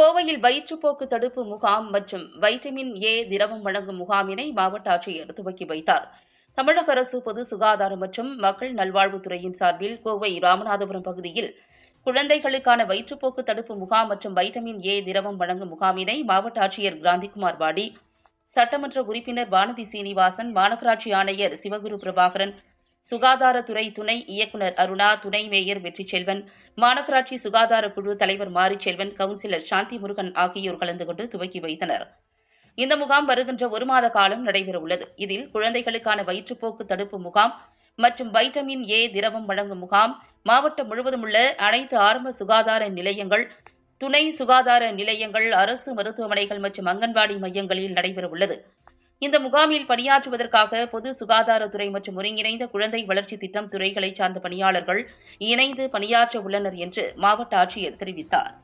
கோவையில் வயிற்றுப்போக்கு தடுப்பு முகாம் மற்றும் வைட்டமின் ஏ திரவம் வழங்கும் முகாமினை மாவட்ட ஆட்சியர் துவக்கி வைத்தார். தமிழக அரசு பொது சுகாதாரம் மற்றும் மக்கள் நல்வாழ்வுத்துறையின் சார்பில் கோவை ராமநாதபுரம் பகுதியில் குழந்தைகளுக்கான வயிற்றுப்போக்கு தடுப்பு முகாம் மற்றும் வைட்டமின் ஏ திரவம் வழங்கும் முகாமினை மாவட்ட ஆட்சியர் கிராந்திகுமார் வாடி சட்டமன்ற உறுப்பினர் வானதி சீனிவாசன் மாநகராட்சி ஆணையர் சிவகுரு பிரபாகரன் சுகாதாரத்துறை துணை இயக்குநர் அருணா துணை மேயர் வெற்றிச்செல்வன் மாநகராட்சி சுகாதார குழு தலைவர் மாரிச்செல்வன் கவுன்சிலர் சாந்தி முருகன் ஆகியோர் கலந்து கொண்டு துவக்கி வைத்தனர். இந்த முகாம் வருகின்ற ஒரு மாத காலம் நடைபெறவுள்ளது இதில் குழந்தைகளுக்கான வயிற்றுப்போக்கு தடுப்பு முகாம் மற்றும் வைட்டமின் ஏ திரவம் வழங்கும் முகாம் மாவட்டம் முழுவதும் உள்ள அனைத்து ஆரம்ப சுகாதார நிலையங்கள் துணை சுகாதார நிலையங்கள் அரசு மருத்துவமனைகள் மற்றும் அங்கன்வாடி மையங்களில் நடைபெறவுள்ளது இந்த முகாமில் பணியாற்றுவதற்காக பொது சுகாதாரத்துறை மற்றும் ஒருங்கிணைந்த குழந்தை வளர்ச்சி திட்டம் துறைகளைச் சார்ந்த பணியாளர்கள் இணைந்து பணியாற்ற உள்ளனர் என்று மாவட்ட ஆட்சியர் தெரிவித்தார்.